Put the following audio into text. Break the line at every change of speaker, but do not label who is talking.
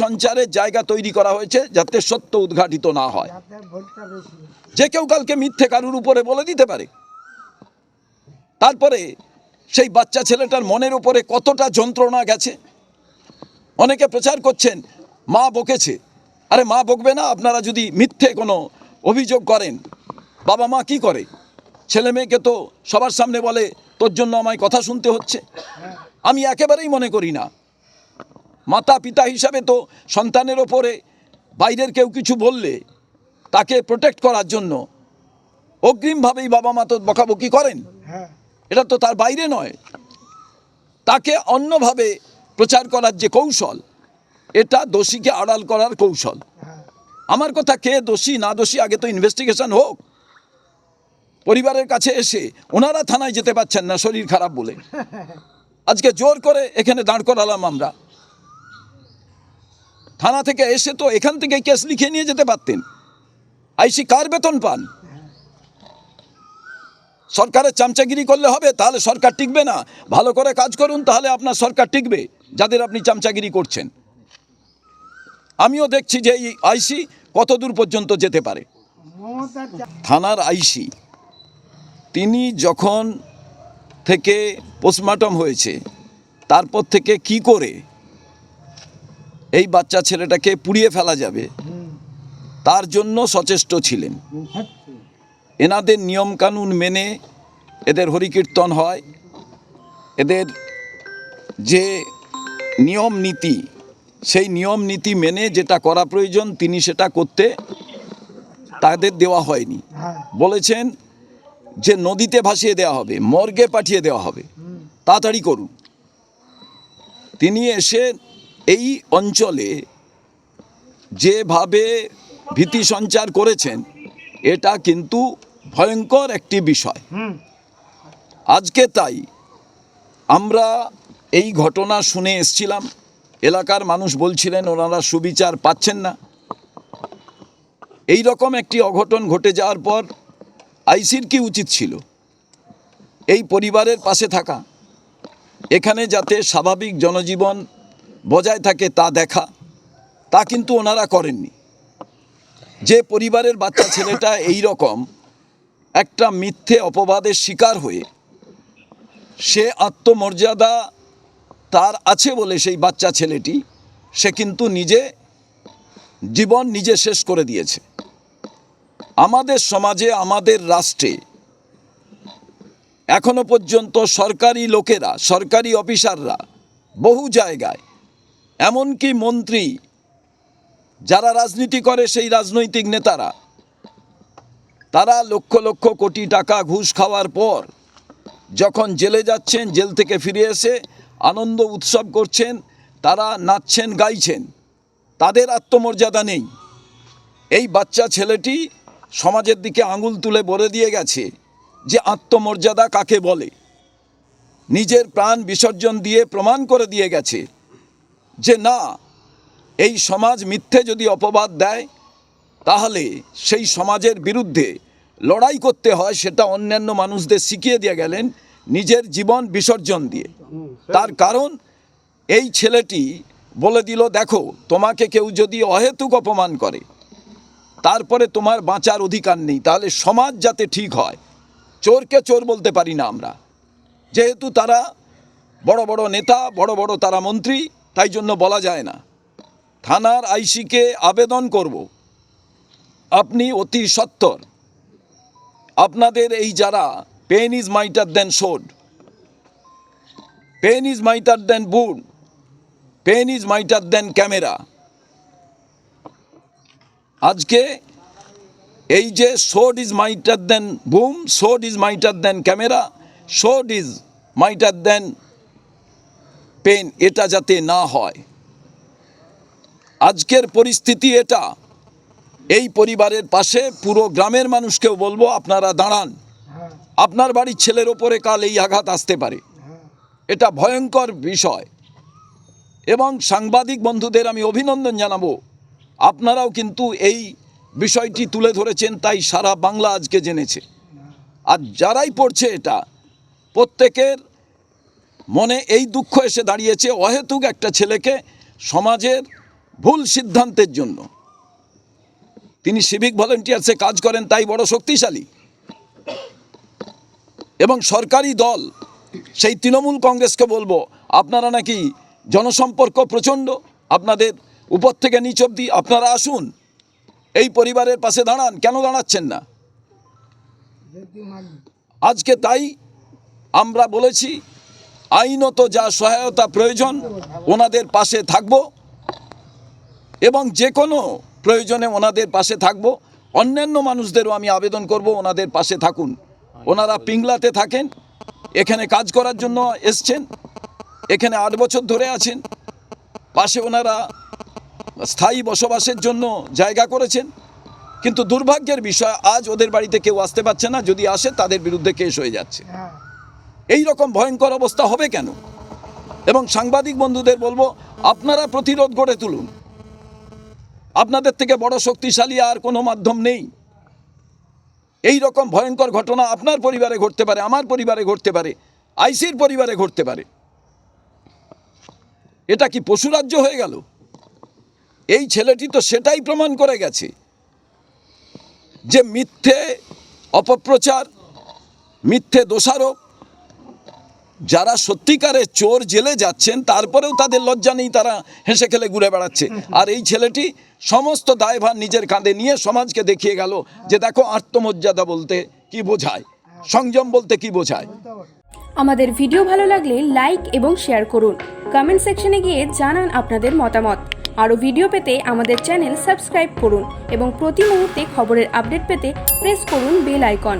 সঞ্চারের জায়গা তৈরি করা হয়েছে যাতে সত্য উদ্ঘাটিত না হয়। যে কেউ কালকে মিথ্যে কারুর উপরে বলে দিতে পারে। তারপরে সেই বাচ্চা ছেলেটার মনের উপরে কতটা যন্ত্রণা গেছে। অনেকে প্রচার করছেন, মা বকেছে। আরে মা বকবে না, আপনারা যদি মিথ্যে কোনো অভিযোগ করেন, বাবা মা কি করে? ছেলে মেয়েকে তো সবার সামনে বলে, তোর জন্য আমায় কথা শুনতে হচ্ছে। আমি একেবারেই মনে করি না। মাতা পিতা হিসাবে তো সন্তানের ওপরে বাইরের কেউ কিছু বললে তাকে প্রোটেক্ট করার জন্য অগ্রিমভাবেই বাবা মা তো বকাবকি করেন।
হ্যাঁ।
এটা তো তার বাইরে নয়। তাকে অন্যভাবে প্রচার করার যে কৌশল এটা দোষীকে আড়াল করার কৌশল।
হ্যাঁ।
আমার কথা কে দোষী না দোষী আগে তো ইনভেস্টিগেশন হোক। পরিবারের কাছে এসে ওনারা থানায় যেতে পারছেন না শরীর খারাপ বলে। আজকে জোর করে এখানে দাঁড় করালাম আমরা। থানা থেকে এসে তো এখান থেকে কেস লিখে নিয়ে যেতে পারতেন। আইসি কার বেতন পান? সরকারের চামচাগিরি করলে হবে, তাহলে সরকার টিকবে না। ভালো করে কাজ করুন, তাহলে আপনার সরকার টিকবে, যাদের আপনি চামচাগিরি করছেন। আমিও দেখছি যে এই আইসি কত দূর পর্যন্ত যেতে পারে। থানার আইসি, তিনি যখন থেকে পোস্টমর্টম হয়েছে, তারপর থেকে কি করে এই বাচ্চা ছেলেটাকে পুড়িয়ে ফেলা যাবে। তার জন্য সচেষ্ট ছিলেন। এনাদের নিয়মকানুন মেনে এদের হরিকীর্তন হয়। এদের যে নিয়ম নীতি, সেই নিয়ম নীতি মেনে যেটা করা প্রয়োজন, তিনি সেটা করতে তাদের দেওয়া হয়নি।
হ্যাঁ
বলেছেন যে নদীতে ভাসিয়ে দেওয়া হবে, মর্গে পাঠিয়ে দেওয়া হবে। তাড়াতাড়ি করুন। তিনি এসে এই অঞ্চলে যেভাবে ভীতি সঞ্চার করেছেন এটা কিন্তু ভয়ঙ্কর একটি বিষয়। আজকে তাই আমরা এই ঘটনা শুনে এসছিলাম। এলাকার মানুষ বলছিলেন ওনারা সুবিচার পাচ্ছেন না। এই রকম একটি অঘটন ঘটে যাওয়ার পর আইসির কি উচিত ছিল? এই পরিবারের পাশে থাকা এখানে যাতে স্বাভাবিক জনজীবন বজায় থাকে তা দেখা। তা কিন্তু ওনারা করেননি। যে পরিবারের বাচ্চা ছেলেটা এই রকম একটা মিথ্যে অপবাদের শিকার হয়ে সে আত্মমর্যাদা তার আছে বলে সেই বাচ্চা ছেলেটি, সে কিন্তু নিজে জীবন নিজে শেষ করে দিয়েছে। আমাদের সমাজে, আমাদের রাষ্ট্রে এখনও পর্যন্ত সরকারি লোকেরা, সরকারি অফিসাররা বহু জায়গায় এমনকি মন্ত্রী, যারা রাজনীতি করে সেই রাজনৈতিক নেতারা, তারা লক্ষ লক্ষ কোটি টাকা ঘুষ খাওয়ার পর যখন জেলে যাচ্ছেন, জেল থেকে ফিরে এসে আনন্দ উৎসব করছেন, তারা নাচছেন, গাইছেন। তাদের আত্মমর্যাদা নেই। এই বাচ্চা ছেলেটি সমাজের দিকে আঙুল তুলে বলে দিয়ে গেছে যে আত্মমর্যাদা কাকে বলে? নিজের প্রাণ বিসর্জন দিয়ে প্রমাণ করে দিয়ে গেছে যে না, এই সমাজ মিথ্যে যদি অপবাদ দেয়, তাহলে সেই সমাজের বিরুদ্ধে লড়াই করতে হয় সেটা অন্যান্য মানুষদের শিখিয়ে দিয়ে গেলেন নিজের জীবন বিসর্জন দিয়ে। তার কারণ, এই ছেলেটি বলে দিল, দেখো, তোমাকে কেউ যদি অহেতুক অপমান করে, তারপরে তোমার বাঁচার অধিকার নেই, তাহলে সমাজ যাতে ঠিক হয়। চোরকে চোর বলতে পারি না আমরা। যেহেতু তারা বড় বড় নেতা, বড় বড় তারা মন্ত্রী তাই জন্য বলা যায় না। থানার আইসিকে আবেদন করব। আপনি অতি সত্বর আপনাদের এই যারা pen is mightier than sword pen is mightier than boom, pen is mightier than camera. আজকে এই যে sword is mightier than boom sword is mightier than camera sword is mightier than pen এটা যাতে না হয়। আজকের পরিস্থিতি এটা। এই পরিবারের পাশে পুরো গ্রামের মানুষকেও বলব, আপনারা দাঁড়ান। আপনার বাড়ির ছেলের ওপরে কাল এই আঘাত আসতে পারে। এটা ভয়ঙ্কর বিষয়। এবং সাংবাদিক বন্ধুদের আমি অভিনন্দন জানাব। আপনারাও কিন্তু এই বিষয়টি তুলে ধরেছেন, তাই সারা বাংলা আজকে জেনেছে। আর যারাই পড়ছে এটা, প্রত্যেকের মনে এই দুঃখ এসে দাঁড়িয়েছে অহেতুক একটা ছেলেকে সমাজের ভুল সিদ্ধান্তের জন্য। তিনি সিভিক ভলেন্টিয়ার্সে কাজ করেন, তাই বড় শক্তিশালী। এবং সরকারি দল, সেই তৃণমূল কংগ্রেসকে বলব, আপনারা নাকি জনসম্পর্ক প্রচণ্ড, আপনাদের উপর থেকে নিচ অব্দি আপনারা আসুন, এই পরিবারের পাশে দাঁড়ান, কেন দাঁড়াচ্ছেন না? আজকে তাই আমরা বলেছি আইনত যা সহায়তা প্রয়োজন, ওনাদের পাশে থাকব এবং যে কোনো প্রয়োজনে ওনাদের পাশে থাকব। অন্যান্য মানুষদেরও আমি আবেদন করব, ওনাদের পাশে থাকুন। ওনারা পিংলাতে থাকেন, এখানে কাজ করার জন্য এসছেন, এখানে আট বছর ধরে আছেন, পাশে ওনারা স্থায়ী বসবাসের জন্য জায়গা করেছেন। কিন্তু দুর্ভাগ্যের বিষয়, আজ ওদের বাড়িতে কেউ আসতে পারছে না, যদি আসে তাদের বিরুদ্ধে কেস হয়ে যাচ্ছে।
হ্যাঁ।
এই রকম ভয়ঙ্কর অবস্থা হবে কেন? এবং সাংবাদিক বন্ধুদের বলব, আপনারা প্রতিরোধ গড়ে তুলুন। আপনাদের থেকে বড় শক্তিশালী আর কোনো মাধ্যম নেই। এই রকম ভয়ঙ্কর ঘটনা আপনার পরিবারে ঘটতে পারে, আমার পরিবারে ঘটতে পারে, আইসির পরিবারে ঘটতে পারে। এটা কি পশুরাজ্য হয়ে গেল? এই ছেলেটি তো সেটাই প্রমাণ করে গেছে যে মিথ্যে অপপ্রচার, মিথ্যে দোষারোপ যারা সত্যিকারে চোর জেলে যাচ্ছেন, তারপরেও তাদের লজ্জা নেই, তারা হেসে খেলে ঘুরে বেড়াচ্ছে। আর এই ছেলেটি সমস্ত দায়ভার নিজের কাঁধে নিয়ে সমাজকে দেখিয়ে গেল যে দেখো আত্মমর্যাদা বলতে কি বোঝায়, সংযম বলতে কি বোঝায়।
আমাদের ভিডিও ভালো লাগলে লাইক এবং শেয়ার করুন। কমেন্ট সেকশনে গিয়ে জানান আপনাদের মতামত। আরও ভিডিও পেতে আমাদের চ্যানেল সাবস্ক্রাইব করুন এবং প্রতি মুহূর্তে খবরের আপডেট পেতে প্রেস করুন বেল আইকন।